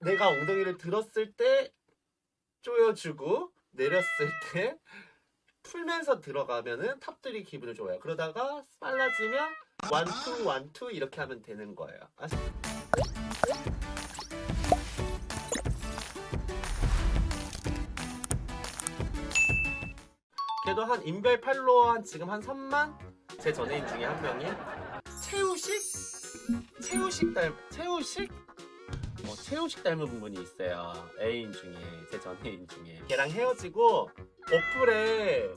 내가 엉덩이를 들었을 때 조여주고 내렸을 때 풀면서 들어가면은 탑들이 기분을 좋아요. 그러다가 빨라지면 원투 원투 이렇게 하면 되는 거예요. 아시? 걔도 한 인별 팔로워 한 지금 한 3만 제 전애인 중에 한 명이 채우식 채우식 닮 채우식 어, 채우식 닮은 분이 있어요. 애인 중에 제 전 애인 중에. 걔랑 헤어지고 어플에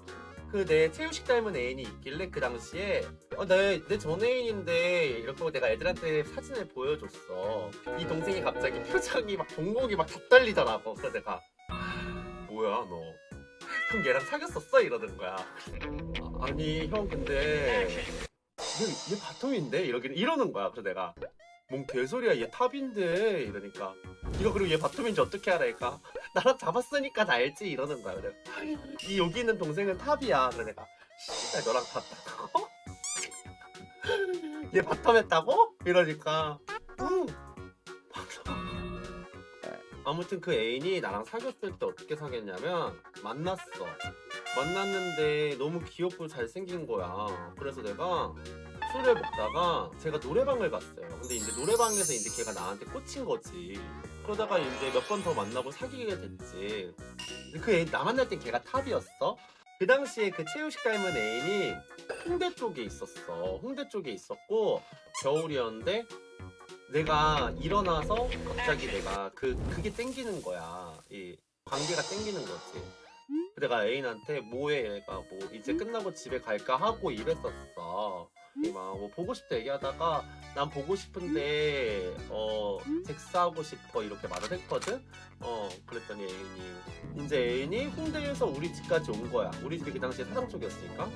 그내 채우식 닮은 애인이 있길래 그 당시에 어, 내, 내 전 애인인데 이렇게 내가 애들한테 사진을 보여줬어. 이 동생이 갑자기 표정이 막 동공이 막 다 떨리더라고. 그래서 내가 뭐야 너. 형 얘랑 사귀었었어? 이러는 거야. 아, 아니 형 근데. 얘, 얘 바텀인데? 이러긴 이러는 거야. 그래서 내가 뭔 개소리야. 얘 탑인데. 이러니까. 이거 그리고 얘 바텀인지 어떻게 알아니까 나랑 잡았으니까 다 알지. 이러는 거야 그래 이 여기 있는 동생은 탑이야. 그래 내가 씨발 너랑 봤다고? 얘 바텀했다고? 이러니까. 응 아무튼 그 애인이 나랑 사귀었을 때 어떻게 사귀었냐면 만났어. 만났는데 너무 귀엽고 잘생긴 거야. 그래서 내가 술을 먹다가 제가 노래방을 갔어요 근데 이제 노래방에서 이제 걔가 나한테 꽂힌 거지 그러다가 이제 몇 번 더 만나고 사귀게 됐지 그 애인 나 만날 땐 걔가 탑이었어 그 당시에 그 채우식 닮은 애인이 홍대 쪽에 있었어 홍대 쪽에 있었고 겨울이었는데 내가 일어나서 갑자기 내가 그 그게 땡기는 거야. 이 관계가 땡기는 거지. 내가 애인한테 뭐해 얘가 뭐 이제 끝나고 집에 갈까 하고 이랬었어. 막뭐 보고 싶다 얘기하다가 난 보고 싶은데 어 섹스하고 싶어 이렇게 말을 했거든. 어 그랬더니 애인이 이제 애인이 홍대에서 우리 집까지 온 거야. 우리 집이 그 당시에 사당 쪽이었으니까.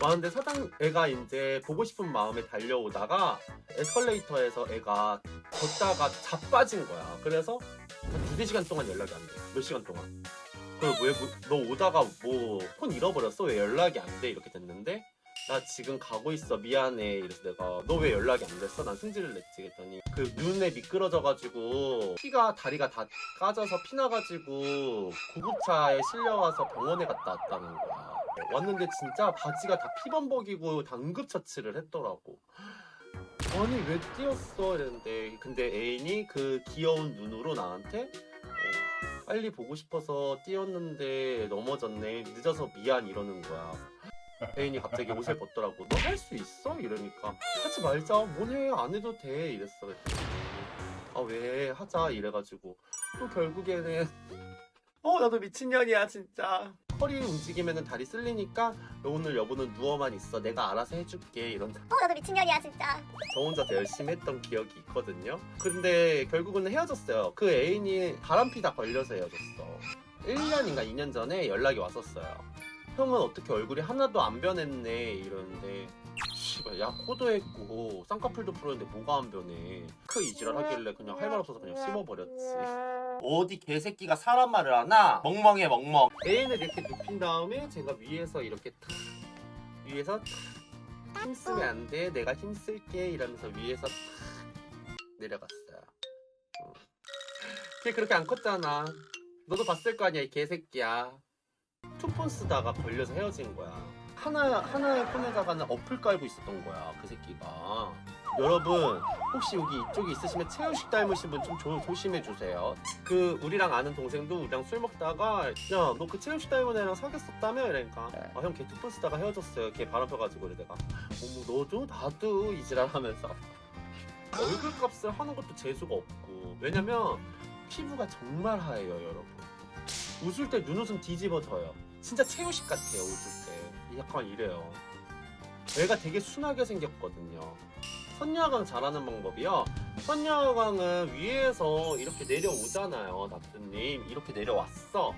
왔는데 사당 애가 이제 보고 싶은 마음에 달려오다가 에스컬레이터에서 애가 걷다가 자빠진 거야. 그래서 한 두세 시간 동안 연락이 안 돼. 몇 시간 동안. 그왜너 오다가 뭐 폰 잃어버렸어? 왜 연락이 안 돼? 이렇게 됐는데 나 지금 가고 있어 미안해. 이래서 내가 너 왜 연락이 안 됐어? 난 승질을 냈지. 그랬더니 그 눈에 미끄러져가지고 피가 다리가 다 까져서 피나가지고 구급차에 실려와서 병원에 갔다 왔다는 거야. 왔는데 진짜 바지가 다 피범벅이고 다 응급처치를 했더라고 아니 왜 뛰었어? 이랬는데 근데 애인이 그 귀여운 눈으로 나한테 어, 빨리 보고 싶어서 뛰었는데 넘어졌네. 늦어서 미안. 이러는 거야 애인이 갑자기 옷을 벗더라고 너 할 수 있어? 이러니까 하지 말자. 뭐해? 안 해도 돼. 이랬어. 그랬더니 아 왜 하자. 이래가지고. 또 결국에는 어 나도 미친년이야 진짜. 허리 움직이면은 다리 쓸리니까 오늘 여보는 누워만 있어. 내가 알아서 해줄게. 이런 어 나도 미친년이야 진짜. 저 혼자서 열심히 했던 기억이 있거든요. 근데 결국은 헤어졌어요. 그 애인이 바람피다 걸려서 헤어졌어. 1년인가 2년 전에 연락이 왔었어요. 형은 어떻게 얼굴이 하나도 안 변했네 이러는데 씨발 야 코도 했고 쌍꺼풀도 풀었는데 뭐가 안 변해 크 이지랄 하길래 그냥 할 말 없어서 그냥 씹어버렸지 어디 개새끼가 사람 말을 하나 멍멍해 멍멍 애인을 이렇게 눕힌 다음에 제가 위에서 이렇게 탁 위에서 탁 힘쓰면 안 돼. 내가 힘쓸게. 이러면서 위에서 탁 내려갔어요. 어. 걔 그렇게 안 컸잖아. 너도 봤을 거 아니야, 이 개새끼야. 투폰 쓰다가 걸려서 헤어진 거야. 하나, 하나의 폰에다가는 어플 깔고 있었던 거야, 그 새끼가. 여러분, 혹시 여기 이쪽에 있으시면 채우식 닮으신 분 좀 조심해 주세요. 그, 우리랑 아는 동생도 우리랑 술 먹다가, 야, 너 그 채우식 닮은 애랑 사귀었었다며? 이러니까, 아, 형걔 투폰 쓰다가 헤어졌어요. 걔 바람 펴가지고. 그래, 내가. 어머 너도 나도 이지랄 하면서 얼굴 값을 하는 것도 재수가 없고 왜냐면 피부가 정말 하얘요 여러분 웃을 때 눈웃음 뒤집어져요 진짜 채우식 같아요 웃을 때 약간 이래요 애가 되게 순하게 생겼거든요 선녀강 잘하는 방법이요 선녀강은 위에서 이렇게 내려오잖아요 나트님 이렇게 내려왔어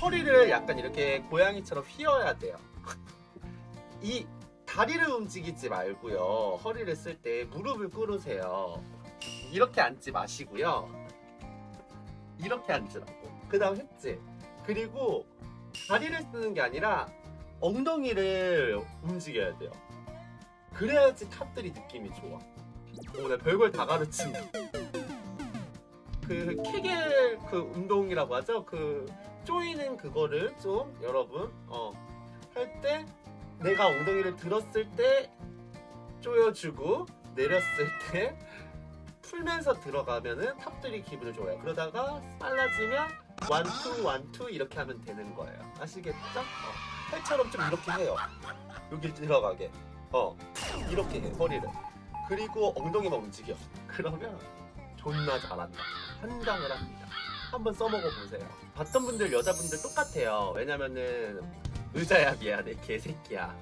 허리를 약간 이렇게 고양이처럼 휘어야 돼요 이 다리를 움직이지 말고요. 허리를 쓸 때 무릎을 꿇으세요. 이렇게 앉지 마시고요. 이렇게 앉으라고. 그 다음 했지. 그리고 다리를 쓰는 게 아니라 엉덩이를 움직여야 돼요. 그래야지 탑들이 느낌이 좋아. 오, 나 별걸 다 가르친다. 그 케겔 그 운동이라고 하죠. 그 조이는 그거를 좀 여러분 어 할 때 내가 엉덩이를 들었을 때 조여주고 내렸을 때 풀면서 들어가면은 탑들이 기분을 좋아요. 그러다가 빨라지면 완투 완투 이렇게 하면 되는 거예요. 아시겠죠? 어. 팔처럼 좀 이렇게 해요. 여기 들어가게. 어 이렇게 해 허리를. 그리고 엉덩이만 움직여. 그러면 존나 잘한다. 한강을 합니다. 한번 써먹어 보세요. 봤던 분들 여자분들 똑같아요. 왜냐면은 의자야 미안해 개새끼야.